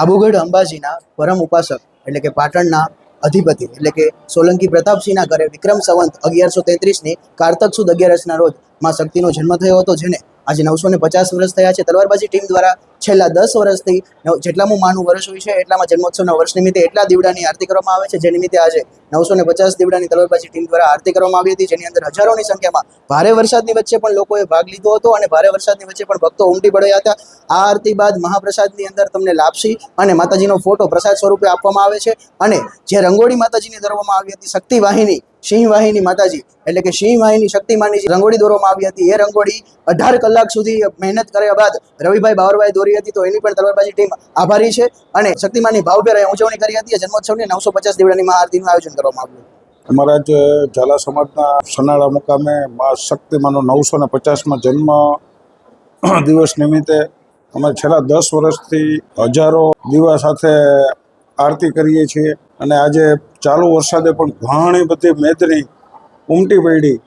આબુગઢ અંબાજીના પરમ ઉપાસક, એટલે કે પાટણના અધિપતિ, એટલે કે સોલંકી પ્રતાપસિંહના ઘરે વિક્રમ સંવંત અગિયારસો તેત્રીસની કારતક સુદ અગિયારસના રોજમાં શક્તિનો જન્મ થયો હતો, જેને આજે નવસો ને પચાસ વર્ષ થયા છે. તલવારબાજી ટીમ દ્વારા છેલ્લા દસ વર્ષથી જેટલા હું માનું વર્ષ હોય છે, એટલામાં જન્મોત્સવના વર્ષ નિમિત્તે એટલા દીવડાની આરતી કરવામાં આવે છે, જે નિમિત્તે આજે નવસો ને પચાસ દીવડાની તલવારબાજી ટીમ દ્વારા આરતી કરવામાં આવી હતી, જેની અંદર હજારોની સંખ્યામાં ભારે વરસાદની વચ્ચે પણ લોકોએ ભાગ લીધો હતો અને ભારે વરસાદની વચ્ચે પણ ભક્તો ઉમટી પડ્યા હતા. આ આરતી બાદ મહાપ્રસાદની અંદર તમને લાપસી અને માતાજીનો ફોટો પ્રસાદ સ્વરૂપે આપવામાં આવે છે અને જે રંગોળી માતાજીની ધરવામાં આવી હતી શક્તિ વાહિની સિંહ વાહિની માતાજી, એટલે કે સિંહવાહિની શક્તિમાની જે રંગોળી દોરવામાં આવી હતી. એ રંગોળી અઢાર કલાક સુધી મહેનત કર્યા બાદ રવિભાઈ બાવરભાઈ દોરી હતી. તો એની પણ તલવારબાજી ટીમ આભારી છે અને શક્તિમાની ભાવભેર ઉજવણી કરી હતી. જન્મોત્સવની નવસો પચાસ દીવડાની મહાઆરતીનું આયોજન કરવામાં આવ્યું અમારા જે ઝાલા સમાજના સનાળા મુકામે મા શક્તિમાનો નવસો ને પચાસમાં જન્મ દિવસ નિમિત્તે અમે છેલ્લા દસ વર્ષથી હજારો દીવા સાથે આરતી કરીએ છીએ. અને આજે ચાલુ વરસાદે પણ ઘણી બધી મેદની ઉમટી પડી.